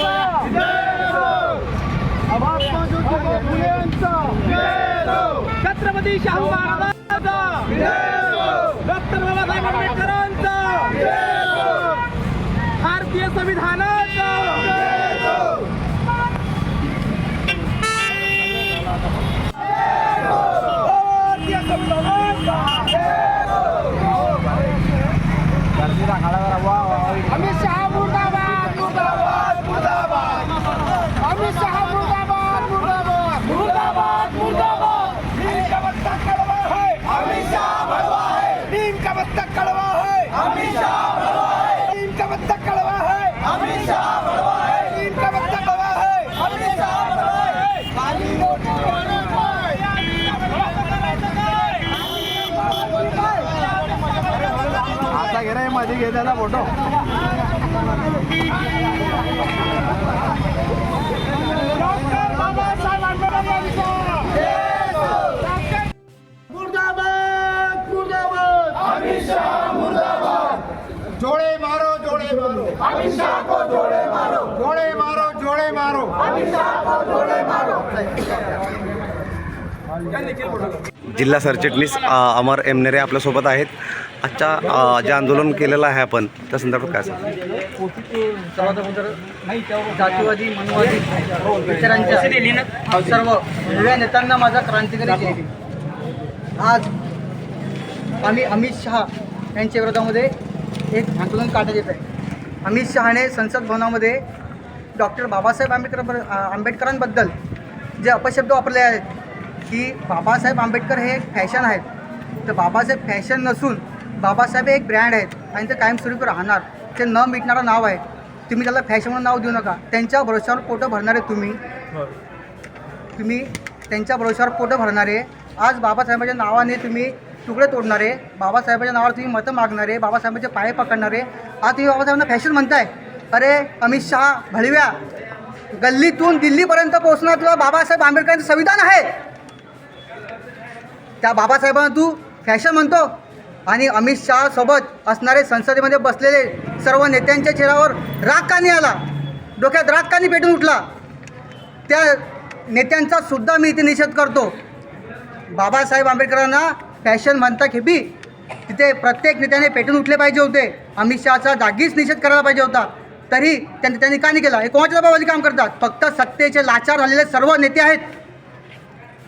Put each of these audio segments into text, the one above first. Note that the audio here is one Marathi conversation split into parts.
हो! छत्रपती शाहू महाराज डॉक्टर बाबासाहेब आंबेडकर अमित शाह मुर्दाबाद। जोड़े मारो जोड़े मारो। अमित शाह को जोड़े मारो। जोड़े मारो जोड़े मारो। अमित शाह को जोड़े मारो। जिल्हा सरचिटणीस अमर एमनेरे आपल्यासोबत आहेत. आजच्या जे आंदोलन केलेलं आहे आपण त्या संदर्भात काय सांग जातीवादी मनवादी विचारांच्या सर्व नव्या नेत्यांना माझा क्रांतिकारी आज आम्ही अमित शहा यांच्या विरोधामध्ये एक आंदोलन काढण्यात येत आहे अमित शहाने संसद भवनामध्ये डॉक्टर बाबासाहेब आंबेडकर आंबेडकरांबद्दल जे अपशब्द वापरले आहेत की बाबासाहेब आंबेडकर हे एक फॅशन आहेत. तर बाबासाहेब फॅशन नसून बाबासाहेब एक ब्रँड आहेत आणि ते कायमस्वरूपी राहणार. ते न मिटणारं नाव आहे. तुम्ही त्याला फॅशन म्हणून नाव देऊ नका. त्यांच्या भरोश्यावर पोटं भरणारे तुम्ही. तुम्ही त्यांच्या भरोश्यावर पोटं भरणारे. आज बाबासाहेबांच्या नावाने तुम्ही तुकडे तोडणारे. बाबासाहेबांच्या नावावर तुम्ही मतं मागणारे. बाबासाहेबांचे पाय पकडणारे. आज तुम्ही बाबासाहेबांना फॅशन म्हणताय. अरे अमित शहा भळव्या गल्लीतून दिल्लीपर्यंत पोहोचणार तुला बाबासाहेब आंबेडकरांचं संविधान आहे. त्या बाबासाहेबांना तू फॅशन म्हणतो. आणि अमित शहा सोबत असणारे संसदेमध्ये बसलेले सर्व नेत्यांच्या चेहऱ्यावर राग कानी आला? डोक्यात राग कानी पेटून उठला? त्या नेत्यांचा सुद्धा मी इथे निषेध करतो. बाबासाहेब आंबेडकरांना फॅशन म्हणता खेपी तिथे प्रत्येक नेत्याने पेटून उठले पाहिजे होते. अमित शहाचा जागीच निषेध करायला पाहिजे होता. तरी त्यांनी नेत्यांनी का नाही केला? हे कोणाच्या दबावाली काम करतात? फक्त सत्तेचे लाचार झालेले सर्व नेते आहेत.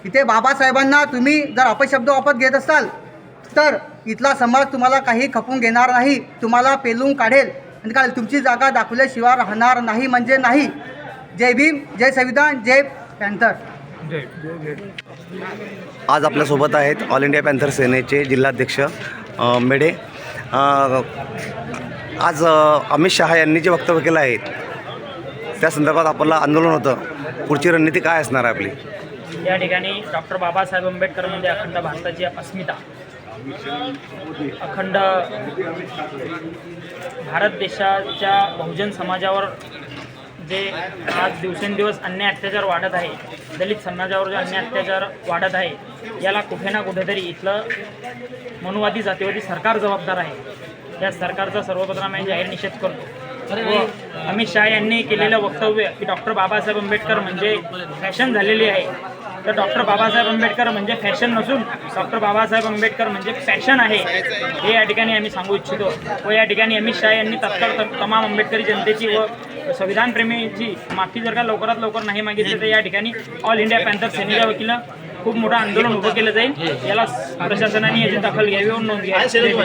इथे बाबासाहेबांना तुम्ही जर अपशब्द वापरत घेत असाल तर इथला समाज तुम्हाला काही खपून घेणार नाही तुम्हाला पेलून काढेल. आणि काय तुमची जागा दाखवल्याशिवाय राहणार नाही म्हणजे नाही. जय भीम जय संविधान जय पॅन्थर. आज आपल्यासोबत आहेत ऑल इंडिया पॅन्थर सेनेचे जिल्हाध्यक्ष मेढे. आज अमित शहा यांनी जे वक्तव्य केलं आहे त्या संदर्भात आपलं आंदोलन होतं. पुढची रणनीती काय असणार आहे आपली? या ठिकाणी डॉक्टर बाबासाहेब आंबेडकर म्हणजे अखंड भारताची अस्मिता. अखंड भारत देशाच्या बहुजन समाजावर जे आज दिवसेंदिवस अन्याय अत्याचार वाढत आहे दलित समाजावर जे अन्याय अत्याचार वाढत आहे याला कुठे ना कुठेतरी इथलं मनुवादी जातीवादी सरकार जबाबदार आहे. या सरकारचा सर्वप्रथम आम्ही जाहीर निषेध करतो. अमित शहा यांनी केलेलं वक्तव्य की डॉक्टर बाबासाहेब आंबेडकर म्हणजे फॅशन झालेली आहे. तर डॉक्टर बाबासाहेब आंबेडकर म्हणजे फॅशन नसून डॉक्टर बाबासाहेब आंबेडकर म्हणजे फॅशन आहे हे या ठिकाणी आम्ही सांगू इच्छितो. व या ठिकाणी अमित शहा यांनी तत्काळ तमाम आंबेडकरी जनतेची व संविधानप्रेमीची माफी जर का लवकरात लवकर नाही मागितली तर या ठिकाणी ऑल इंडिया पॅन्थर सेनेच्या वकील खूप मोठं आंदोलन उभं केलं जाईल. याला प्रशासनाने याची दखल घ्यावी व नोंद घ्यावी